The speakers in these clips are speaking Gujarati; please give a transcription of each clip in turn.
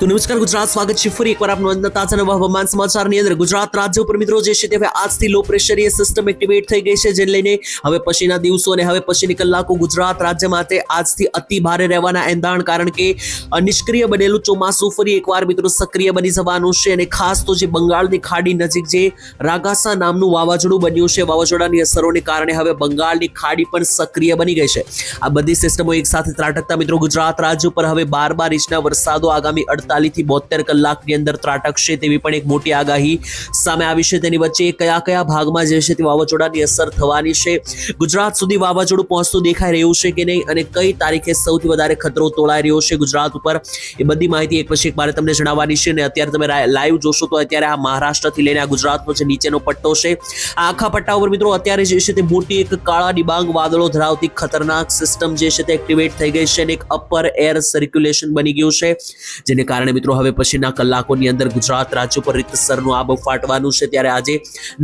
તો નમસ્કાર, ગુજરાત સ્વાગત છે ફરી એકવાર આપનું આજના તાજા નવા હવામાન સમાચારની અંદર. ગુજરાત રાજ્ય ઉપર મિત્રો જે છે તે હવે આજથી લો પ્રેશરીય સિસ્ટમ એક્ટિવેટ થઈ ગઈ છે, જેને લઈને હવે પછીના દિવસો અને હવે પછીની કલાકો ગુજરાત રાજ્ય માટે આજથી અતિ ભારે રહેવાના એંધાણ, કારણ કે નિષ્ક્રિય બનેલું ચોમાસું ફરી એકવાર મિત્રો સક્રિય બની જવાનું છે. અને ખાસ તો જે બંગાળની ખાડી નજીક જે રાગાસા નામનું વાવાઝોડું બન્યું છે, વાવાઝોડાની અસરોને કારણે હવે બંગાળની ખાડી પણ સક્રિય બની ગઈ છે. આ બધી સિસ્ટમો એક સાથે ત્રાટકતા મિત્રો ગુજરાત રાજ્ય ઉપર હવે બાર બાર ઇંચના વરસાદો આગામી અડતાલીસ થી બોતેર કલાકની અંદર ત્રાટકશે તેવી પણ એક મોટી આગાહી સામે આવી છે. તેની વચ્ચે કયા કયા ભાગમાં જે છે તે વાવાઝોડાની અસર થવાની છે. ગુજરાત સુધી વાવાઝોડું પહોંચતું દેખાઈ રહ્યું છે કે નહીં અને કઈ તારીખે સૌથી વધારે ખતરો તોળાઈ રહ્યો છે ગુજરાત ઉપર એ બધી માહિતી એક પછી એક મારે તમને જણાવવાની છે અને અત્યારે તમે લાઈવ જોશો તો અત્યારે આ મહારાષ્ટ્રથી લઈને આ ગુજરાતનો જે નીચેનો પટ્ટો છે. આ આખા પટ્ટા ઉપર મિત્રો અત્યારે જે છે તે મોટી એક કાળા ડિબાંગ વાદળો ધરાવતી ખતરનાક સિસ્ટમ જે છે તે એક્ટિવેટ થઈ ગઈ છે અને એક અપર એર સર્ક્યુલેશન બની ગયું છે, જેને કારણે મિત્રો હવે પછીના કલાકોની અંદર ગુજરાત રાજ્ય પર રીતસરનું આબ ફાટવાનું છે. ત્યારે આજે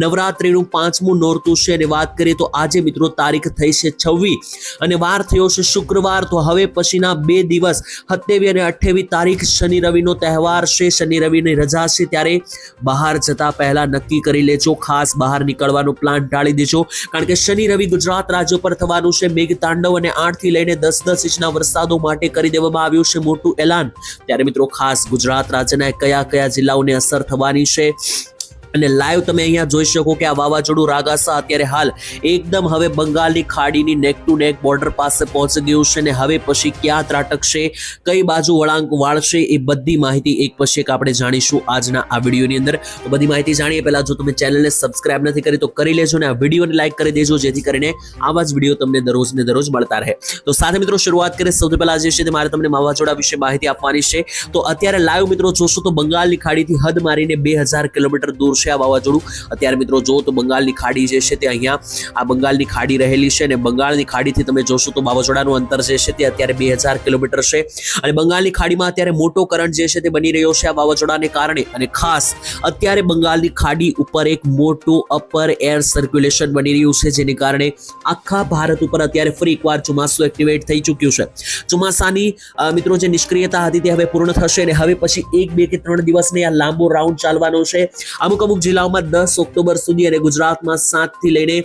નવરાત્રીનું પાંચમું નોરતું છે અને વાત કરીએ તો આજે મિત્રો તારીખ થઈ છે છવ્વીસ અને વાર થયો છે શુક્રવાર. તો હવે પછીના બે દિવસ સત્યાવી અને અઠ્યાવીસ તારીખ શનિ રવિનો તહેવાર છે. શનિ રવિની રજા છે ત્યારે બહાર જતા પહેલા નક્કી કરી લેજો. ખાસ બહાર નીકળવાનો પ્લાન ટાળી દેજો. કારણ કે શનિ રવિ ગુજરાત રાજ્ય પર થવાનું છે. મેઘ તાંડવ અને આઠથી લઈને દસ દસ ઇંચના વરસાદો માટે કરી દેવામાં આવ્યું છે મોટું એલાન. ત્યારે મિત્રો ખાસ ગુજરાત રાજ્યના કયા કયા જિલ્લાઓને અસર થવાની છે? અને લાઈવ તમે અહીંયા જોઈ શકો કે આ વાવાઝોડું રાગાસા અત્યારે હાલ એકદમ હવે બંગાળની ખાડીની નેક ટુ નેક બોર્ડર પાસે પહોંચી ગયું છે અને હવે પછી ક્યાં ત્રાટકશે, કઈ બાજુ વળાંક વાળશે એ બધી માહિતી એક પછી એક આપણે જાણીશું આજના આ વિડીયોની અંદર. તો બધી માહિતી જાણીએ. પહેલા જો તમે ચેનલને સબસ્ક્રાઇબ નથી કરી તો કરી લેજો અને આ વિડીયોને લાઈક કરી દેજો, જેથી કરીને આવા જ વીડિયો તમને દરરોજ ને દરરોજ મળતા રહે. તો સાથે મિત્રો શરૂઆત કરીએ. સૌથી પહેલા જે છે તે મારે તમને વાવાઝોડા વિશે માહિતી આપવાની છે. તો અત્યારે લાઈવ મિત્રો જોશો તો બંગાળની ખાડીથી હદ મારીને બે કિલોમીટર દૂર છે આ વાવાઝોડું. અત્યારે મિત્રો જો તો બંગાળની ખાડી જે છે તે અહીંયા આ બંગાળની ખાડી રહેલી છે અને બંગાળની ખાડીથી તમે જોશો તો વાવાઝોડાનું અંતર જે છે તે અત્યારે બે કિલોમીટર છે. અને બંગાળની ખાડીમાં અત્યારે મોટો કરંટ જે છે તે બની રહ્યો છે આ વાવાઝોડાને કારણે. અને ખાસ અત્યારે બંગાળની ખાડી ઉપર એક મોટું અપર એર સર્ક્યુલેશન બની રહ્યું છે જેને કારણે આખા ભારત ઉપર અત્યારે ફરી એકવાર ચોમાસું એક્ટિવેટ થઈ ચૂક્યું છે. ચોમાસાની મિત્રો જે નિષ્ક્રિયતા હતી તે હવે પૂર્ણ થશે અને હવે પછી એક, બે કે ત્રણ દિવસને આ લાંબો રાઉન્ડ ચાલવાનો છે. અમુક અમુક જિલ્લાઓમાં દસ ઓક્ટોબર સુધી અને ગુજરાતમાં સાતથી લઈને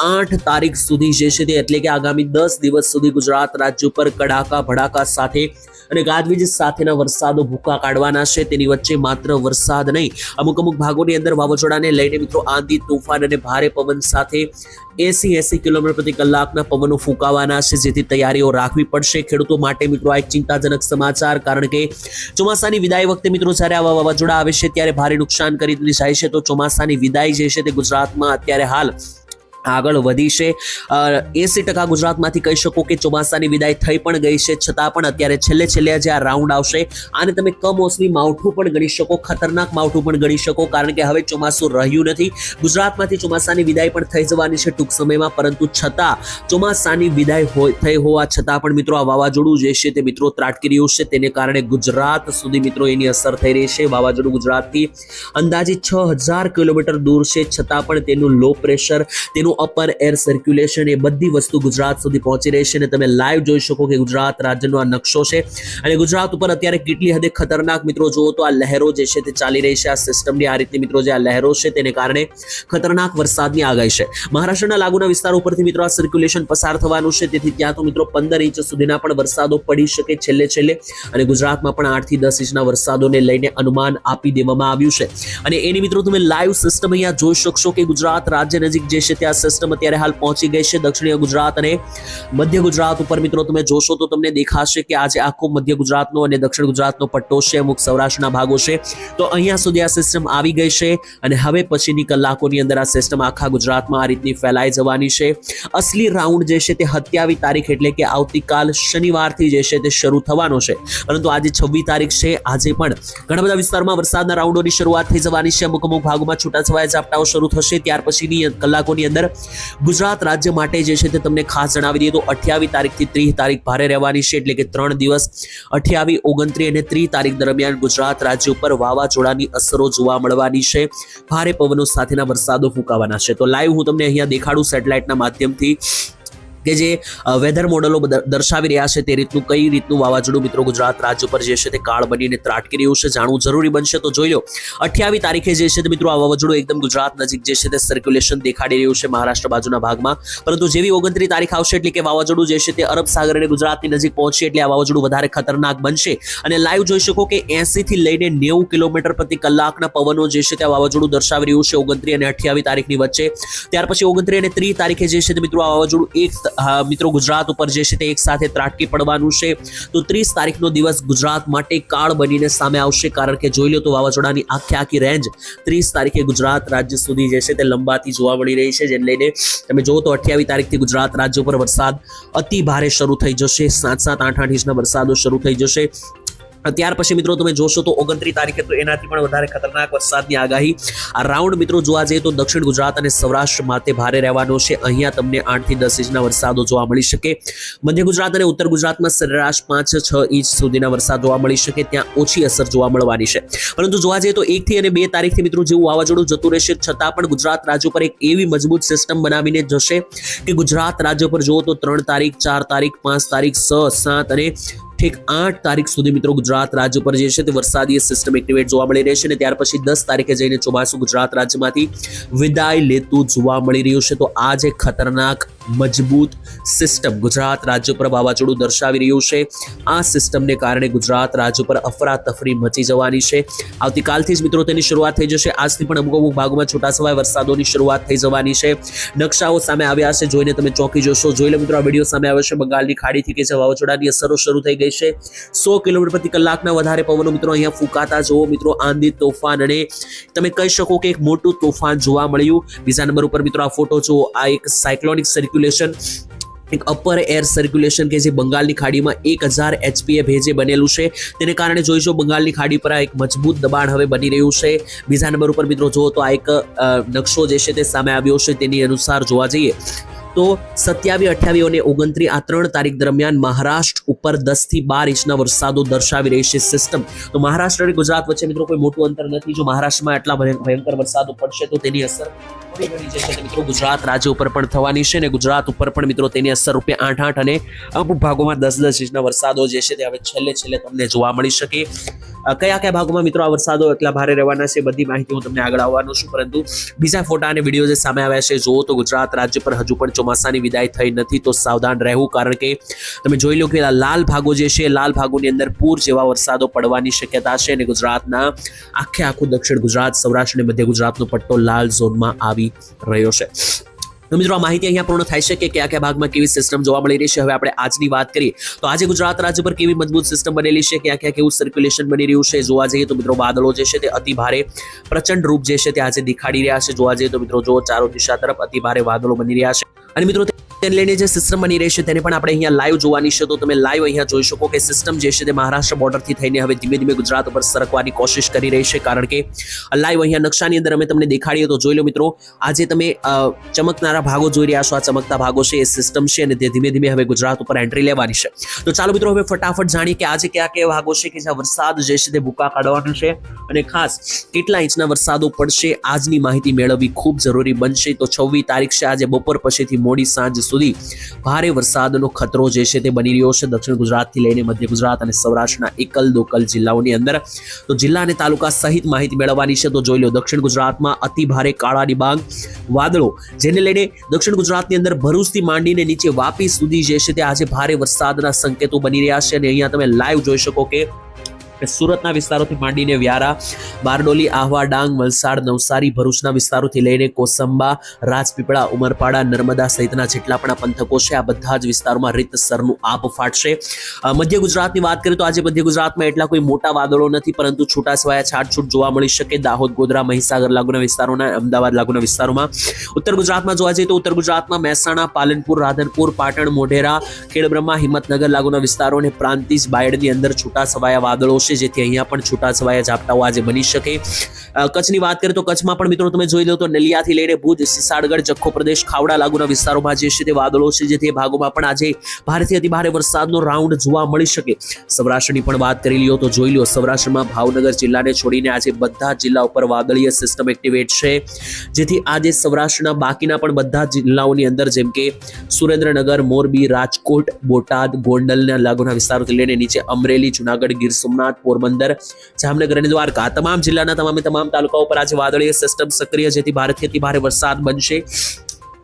આઠ તારીખ સુધી જે છે તે, એટલે કે આગામી દસ દિવસ સુધી ગુજરાત રાજ્ય ઉપર કડાકા ભડાકા સાથે અને ગાજવીજ સાથેના વરસાદો ભૂકા કાઢવાના છે. તેની વચ્ચે માત્ર વરસાદ નહીં, અમુક અમુક ભાગોની અંદર વાવાઝોડાને લઈને મિત્રો આંધી, તોફાન અને ભારે પવન સાથે એસી એસી કિલોમીટર પ્રતિ કલાકના પવનો ફૂંકાવાના છે, જેથી તૈયારીઓ રાખવી પડશે. ખેડૂતો માટે મિત્રો આ એક ચિંતાજનક સમાચાર, કારણ કે ચોમાસાની વિદાય વખતે મિત્રો જ્યારે આવા વાવાઝોડા આવે છે, ત્યારે ભારે નુકસાન કરી જાય છે. તો ચોમાસાની વિદાય જે છે તે ગુજરાતમાં અત્યારે હાલ આગળ વધી છે. એસી ટકા ગુજરાતમાંથી કહી શકો કે ચોમાસાની વિદાય થઈ પણ ગઈ છે. છતાં પણ અત્યારે છેલ્લે છેલ્લે જે આ રાઉન્ડ આવશે. આને તમે કમોસમી માવઠું પણ ગણી શકો, ખતરનાક માવઠું પણ ગણી શકો, કારણ કે હવે ચોમાસું રહ્યું નથી. ગુજરાતમાંથી ચોમાસાની વિદાય પણ થઈ જવાની છે ટૂંક સમયમાં, પરંતુ છતાં ચોમાસાની વિદાય હોય, થઈ હોવા છતાં પણ મિત્રો આ વાવાઝોડું જે છે તે મિત્રો ત્રાટકી રહ્યું છે. તેને કારણે ગુજરાત સુધી મિત્રો એની અસર થઈ રહી છે. વાવાઝોડું ગુજરાતથી અંદાજે છ હજાર કિલોમીટર દૂર છે. છતાં પણ તેનું લો પ્રેશર તેનું અપર એર સર્ક્યુલેશન એ બધી વસ્તુ ગુજરાત સુધી પહોંચી રહી છે અને તમે લાઈવ જોઈ શકો કે ગુજરાત રાજ્યનો આ નકશો છે. અને ગુજરાત ઉપર અત્યારે કેટલી હદે ખતરનાક મિત્રો જુઓ તો આ લહેરો જે છે તે ચાલી રહી છે. આ સિસ્ટમની આ રીતની મિત્રો જે આ લહેરો છે તેને કારણે ખતરનાક વરસાદની આગાહી છે. મહારાષ્ટ્રના લાગુના વિસ્તારો ઉપરથી મિત્રો આ સર્ક્યુલેશન પસાર થવાનું છે. તેથી ત્યાં તો મિત્રો પંદર ઇંચ સુધીના પણ વરસાદો પડી શકે છેલ્લે છેલ્લે અને ગુજરાતમાં પણ આઠથી દસ ઇંચના વરસાદોને લઈને અનુમાન આપી દેવામાં આવ્યું છે. અને એની મિત્રો તમે લાઈવ સિસ્ટમ અહીંયા જોઈ શકશો કે ગુજરાત રાજ્ય નજીક જે છે ત્યાં સિસ્ટમ અત્યારે હાલ પહોંચી ગઈ છે દક્ષિણીય ગુજરાત અને મધ્ય ગુજરાત ઉપર. મિત્રો, તમે જોશો તો તમને દેખાશે કે આજે આખો મધ્ય ગુજરાતનો અને દક્ષિણ ગુજરાતનો પટ્ટો છે, અમુક સૌરાષ્ટ્રના ભાગો છે. તો અહીંયા સુધી આ સિસ્ટમ આવી ગઈ છે અને હવે પછીની કલાકોની અંદર આ સિસ્ટમ આખા ગુજરાતમાં આ રીતની ફેલાઈ જવાની છે. અસલી રાઉન્ડ જે છે તે હત્યાવી તારીખ એટલે કે આવતીકાલ શનિવારથી જે છે તે શરૂ થવાનો છે. પરંતુ આજે છવ્વીસ તારીખ છે, આજે પણ ઘણા બધા વિસ્તારમાં વરસાદના રાઉન્ડોની શરૂઆત થઈ જવાની છે. અમુક અમુક ભાગોમાં છૂટાછવાયા ઝાપટાઓ શરૂ થશે. ત્યાર પછીની કલાકોની અંદર ગુજરાત રાજ્ય માટે જે છે તે તમને ખાસ જણાવી દઈએ તો અઠ્યાવીસ તારીખથી ત્રીસ તારીખ ભારે રહેવાની છે, એટલે કે ત્રણ દિવસ અઠ્યાવીસ, ઓગણત્રીસ અને ત્રીસ તારીખ દરમિયાન ગુજરાત રાજ્ય ઉપર વાવાઝોડાની અસરો જોવા મળવાની છે. ભારે પવનો સાથેના વરસાદો ફૂંકાવાના છે. તો લાઈવ હું તમને અહીંયા દેખાડું સેટેલાઇટના માધ્યમથી. કે જે વેધર મોડલો દર્શાવી રહ્યા છે તે રીતનું કઈ રીતનું વાવાઝોડું મિત્રો ગુજરાત રાજ્ય પર જે છે તે કાળ બનીને ત્રાટકી રહ્યું છે જાણવું જરૂરી બનશે તો જોઈ લો. અઠ્યાવીસ તારીખે જે છે તે મિત્રો આ વાવાઝોડું એકદમ ગુજરાત નજીક જે છે તે સર્ક્યુલેશન દેખાડી રહ્યું છે મહારાષ્ટ્ર બાજુના ભાગમાં. પરંતુ જેવી ઓગણત્રીસ તારીખ આવશે એટલે કે વાવાઝોડું જે છે તે અરબ સાગર અને ગુજરાતની નજીક પહોંચશે એટલે આ વાવાઝોડું વધારે ખતરનાક બનશે. અને લાઈવ જોઈ શકો કે 80 થી લઈને નેવું કિલોમીટર પ્રતિ કલાકના પવનો જે છે તે વાવાઝોડું દર્શાવી રહ્યું છે ઓગણત્રીસ અને અઠ્યાવીસ તારીખની વચ્ચે. ત્યાર પછી ઓગણત્રીસ અને ત્રીસ તારીખે જે છે તે મિત્રો આ વાવાઝોડું એક મિત્રો, ગુજરાત ઉપર જે છે તે એક સાથે ત્રાટકી પડવાનું છે. તો ત્રીસ તારીખનો દિવસ ગુજરાત માટે કાળ બનીને સામે આવશે. કારણ કે જોઈ લો તો વાવાઝોડાની આખી આખી રેન્જ ત્રીસ તારીખે ગુજરાત રાજ્ય સુધી જે છે તે લંબાતી જોવા મળી રહી છે, જેને લઈને તમે જુઓ તો અઠ્યાવીસ તારીખથી ગુજરાત રાજ્ય ઉપર વરસાદ અતિ ભારે શરૂ થઈ જશે. સાત સાત આઠ આઠ ઇંચના વરસાદો શરૂ થઈ જશે. ત્યાર પછી મિત્રો તમે જોશો તો ઓગણત્રીસ તારીખે તો એનાથી પણ વધારે ખતરનાક વરસાદની આગાહી. આ રાઉન્ડ મિત્રો જોવા જઈએ તો દક્ષિણ ગુજરાત અને સૌરાષ્ટ્ર માટે ભારે રહેવાનો છે. અહીંયા તમને આઠથી દસ ઇંચના વરસાદો જોવા મળી શકે. મધ્ય ગુજરાત અને ઉત્તર ગુજરાતમાં સરેરાશ પાંચ છ ઇંચ સુધીના વરસાદ જોવા મળી શકે. ત્યાં ઓછી અસર જોવા મળવાની છે. પરંતુ જોવા જઈએ તો એકથી અને બે તારીખથી મિત્રો જેવું વાવાઝોડું જતું રહેશે. છતાં પણ ગુજરાત રાજ્ય પર એક એવી મજબૂત સિસ્ટમ બનાવીને જશે કે ગુજરાત રાજ્ય પર જુઓ તો ત્રણ તારીખ, ચાર તારીખ, પાંચ તારીખ, છ, સાત અને ઠીક આઠ તારીખ સુધી મિત્રો ગુજરાત રાજ્ય પર જે છે તે વરસાદી સિસ્ટમ એક્ટિવેટ જોવા મળી રહેશે અને ત્યાર પછી દસ તારીખે જઈને ચોમાસું ગુજરાત રાજ્યમાંથી વિદાય લેતું જોવા મળી રહ્યું છે. તો આ જે ખતરનાક મજબૂત સિસ્ટમ ગુજરાત રાજ્ય પર વાવાઝોડું દર્શાવી રહ્યું છે. આ સિસ્ટમને કારણે ગુજરાત રાજ્ય પર અફરાતફરી મચી જવાની છે. આવતીકાલથી જ મિત્રો તેની શરૂઆત થઈ જશે. આજથી પણ અમુક અમુક ભાગોમાં છૂટાછવાયા વરસાદોની શરૂઆત થઈ જવાની છે. નકશાઓ સામે આવ્યા છે. જોઈને તમે ચોંકી જશો. જોઈ લો મિત્રો, આ વીડિયો સામે આવ્યો છે. બંગાળની ખાડીથી કે જે વાવાઝોડાની અસરો શરૂ થઈ ગઈ છે. સો કિલોમીટર પ્રતિ કલાકના વધારે પવનો મિત્રો અહીંયા ફૂંકાતા જુઓ. મિત્રો, આંધી તોફાન અને તમે કહી શકો કે એક મોટું તોફાન જોવા મળ્યું. બીજા નંબર ઉપર મિત્રો આ ફોટો જુઓ. આ એક સાયક્લોનિક સર્ક્યુલેશન એક અપર એર સર્ક્યુલેશન કે જે બંગાળની ખાડીમાં એક હજાર એચપીએ ભેજે બનેલું છે. તેને કારણે જોઈશો બંગાળની ખાડી પર આ એક મજબૂત દબાણ હવે બની રહ્યું છે. બીજા નંબર ઉપર મિત્રો જુઓ તો આ એક નકશો જે છે તે સામે આવ્યો છે તેની અનુસાર જોવા જઈએ. તો સત્યાવીસ, અઠ્યાવીસ અને ઓગણત્રીસ આ ત્રણ તારીખ દરમિયાન મહારાષ્ટ્ર ઉપર દસથી બાર ઇંચના વરસાદો દર્શાવી રહી છે સિસ્ટમ તો મહારાષ્ટ્ર અને ગુજરાત વચ્ચે મિત્રો કોઈ મોટું અંતર નથી. જો મહારાષ્ટ્રમાં એટલા ભયં- ભયંકર વરસાદો પડશે તો તેની અસર મિત્રો ગુજરાત રાજ્ય ઉપર પણ થવાની છે અને ગુજરાત ઉપર પણ મિત્રો તેની અસર રૂપે આઠ આઠ અને અમુક ભાગોમાં દસ દસ ઇંચના વરસાદો જે છે તે હવે છેલ્લે છેલ્લે તમને જોવા મળી શકે. કયા કયા ભાગોમાં મિત્રો આ વરસાદો એટલા ભારે રહેવાના છે બધી માહિતી હું તમને આગળ આવવાનો છું. પરંતુ બીજા ફોટા અને વીડિયો જે સામે આવ્યા છે, જુઓ તો ગુજરાત રાજ્ય પર હજુ પણ ચોમાસાની વિદાય થઈ નથી તો સાવધાન રહેવું. કારણ કે તમે જોઈ લો કે લાલ ભાગો જે છે લાલ ભાગોની અંદર પૂર જેવા વરસાદો પડવાની શક્યતા છે અને ગુજરાતના આખે આખું દક્ષિણ ગુજરાત, સૌરાષ્ટ્ર અને મધ્ય ગુજરાતનો પટ્ટો લાલ ઝોનમાં આવી રહ્યો છે. તો મિત્રો, આ માહિતી અહીંયા પૂર્ણ થાય છે કે કયા કયા ભાગમાં કેવી સિસ્ટમ જોવા મળી રહી છે. હવે આપણે આજની વાત કરીએ. તો આજે ગુજરાત રાજ્ય પર કેવી મજબૂત સિસ્ટમ બનેલી છે? ક્યાં ક્યાં કેવું સર્ક્યુલેશન બની રહ્યું છે? જોવા જઈએ તો મિત્રો વાદળો જે છે તે અતિ ભારે પ્રચંડ રૂપ જે છે તે આજે દેખાડી રહ્યા છે. જોવા જઈએ તો મિત્રો, જો ચારો દિશા તરફ અતિ ભારે વાદળો બની રહ્યા છે. અને મિત્રો તેને લઈને જે સિસ્ટમ બની રહી છે તેને પણ આપણે અહીંયા લાઈવ જોવાની છે. તો તમે લાઈવ અહીંયા જોઈ શકો કે સિસ્ટમ જે છે તે મહારાષ્ટ્ર બોર્ડરથી થઈને હવે ધીમે ધીમે ગુજરાત ઉપર સરકવાની કોશિશ કરી રહી છે. કારણ કે લાઈવ અહીંયા નકશાની અંદર અમે તમને દેખાડીએ તો જોઈ લો મિત્રો, આજે તમે ચમકનારા ભાગો જોઈ રહ્યા છો. આ ચમકતા ભાગો છે, એ સિસ્ટમ છે અને તે ધીમે ધીમે હવે ગુજરાત ઉપર એન્ટ્રી લેવાની છે. તો ચાલો મિત્રો, હવે ફટાફટ જાણીએ કે આજે કયા કયા ભાગો છે કે જ્યાં વરસાદ જે છે તે ભૂકા કાઢવાનો છે. અને ખાસ કેટલા ઇંચના વરસાદો પડશે આજની માહિતી મેળવવી ખૂબ જરૂરી બનશે. તો છવ્વીસ તારીખ છે, આજે બપોર પછીથી મોડી સાંજ સુધી ભારે વરસાદનો ખતરો જે છે તે બની રહ્યો છે. દક્ષિણ ગુજરાતથી લઈને મધ્ય ગુજરાત અને સૌરાષ્ટ્રના એકલ દોકલ જિલ્લાઓની અંદર. તો જિલ્લા અને તાલુકા સહિત માહિતી મેળવવાની છે. તો જોઈ લો, દક્ષિણ ગુજરાતમાં અતિ ભારે કાળા ડિબાંગ વાદળો, જેને લઈને દક્ષિણ ગુજરાતની અંદર ભરૂચથી માંડીને નીચે વાપી સુધી જે છે તે આજે ભારે વરસાદના સંકેતો બની રહ્યા છે. અને અહીંયા તમે લાઈવ જોઈ શકો કે સુરતના વિસ્તારોથી માંડીને વ્યારા, બારડોલી, આહવા, ડાંગ, વલસાડ, નવસારી ભરૂચના વિસ્તારોથી લઈને કોસંબા, રાજપીપળા, ઉમરપાડા, નર્મદા સહિતના જેટલા પણ પંથકો છે, આ બધા જ વિસ્તારોમાં રીતસરનું આપ ફાટશે. મધ્ય ગુજરાતની વાત કરીએ તો આજે મધ્ય ગુજરાતમાં એટલા કોઈ મોટા વાદળો નથી, પરંતુ છૂટાછવાયા છાટછૂટ જોવા મળી શકે. દાહોદ, ગોધરા, મહીસાગર લાગુના વિસ્તારોના, અમદાવાદ લાગુના વિસ્તારોમાં. ઉત્તર ગુજરાતમાં જોવા જઈએ તો ઉત્તર ગુજરાતમાં મહેસાણા, પાલનપુર, રાધનપુર, પાટણ, મોઢેરા, ખેડબ્રહ્મા, હિંમતનગર લાગુના વિસ્તારો અને પ્રાંતિજ બાયડની અંદર છૂટા છવાયા વાદળો આવશે. જેથી અહીંયા પણ છૂટાછવાયા ઝાપટાઓ આજે બની શકે. કચ્છની વાત કરીએ તો કચ્છમાં પણ મિત્રો તમે જોઈ લો તો નલિયાથી લઈને ભુજ, સિસાડગઢ, જખો પ્રદેશ, ખાવડા લાગુના વિસ્તારોમાં જે છે તે વાદળો છે. જે તે ભાગોમાં પણ આજે ભારેથી અતિ ભારે વરસાદનો રાઉન્ડ જોવા મળી શકે. સૌરાષ્ટ્રની પણ વાત કરી લ્યો તો જોઈ લો સૌરાષ્ટ્રમાં ભાવનગર જિલ્લાને છોડીને આજે બધા જિલ્લા ઉપર વાદળીય સિસ્ટમ એક્ટિવેટ છે. જેથી આજે સૌરાષ્ટ્રના બાકીના પણ બધા જિલ્લાઓની અંદર જેમ કે સુરેન્દ્રનગર, મોરબી, રાજકોટ, બોટાદ, ગોંડલના લાગુના વિસ્તારોથી લઈને નીચે અમરેલી, જુનાગઢ, ગીર સોમનાથ પોરબંદર, જામનગર અને દ્વારકા. તમામ જિલ્લાના તમામે તમામ તાલુકાઓ પર આજે વાદળીય સિસ્ટમ સક્રિય જેથી ભારેથી ભારે વરસાદ બનશે.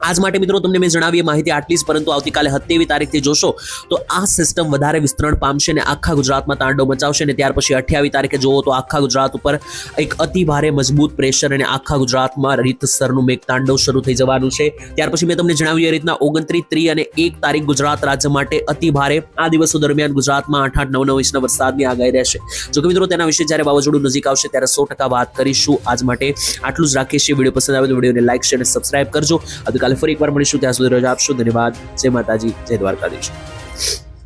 આજ માટે મિત્રો તમને મેં જણાવી માહિતી આટલી જ, પરંતુ આવતીકાલે સત્યાવી તારીખથી જોશો તો આ સિસ્ટમ વધારે વિસ્તરણ પામશે અને આખા ગુજરાતમાં તાંડવ મચાવશે અને ત્યાર પછી અઠ્યાવી તારીખે જોવો તો આખા ગુજરાત ઉપર એક અતિ ભારે મજબૂત પ્રેશર અને આખા ગુજરાતમાં રીતસરનું મેઘ તાંડવ શરૂ થઈ જવાનું છે. ત્યાર પછી મેં તમને જણાવ્યું એ રીતના ઓગણત્રીસ ત્રી અને એક તારીખ ગુજરાત રાજ્ય માટે અતિ ભારે. આ દિવસો દરમિયાન ગુજરાતમાં આઠ આઠ નવ નવ ઇંચના વરસાદની આગાહી રહેશે. જો કે મિત્રો તેના વિશે જ્યારે વાવાઝોડું નજીક આવશે ત્યારે સો ટકા વાત કરીશું. આજ માટે આટલું જ રાખીએ છીએ. વીડિયો પસંદ આવે તો વિડીયોને લાઇક શેર અને સબસ્ક્રાઇબ કરજો. આવતીકાલે ફરી એકવાર મળીશું. ત્યાં સુધી રજા આપશું. ધન્યવાદ. જય માતાજી. જય દ્વારકાધીશ.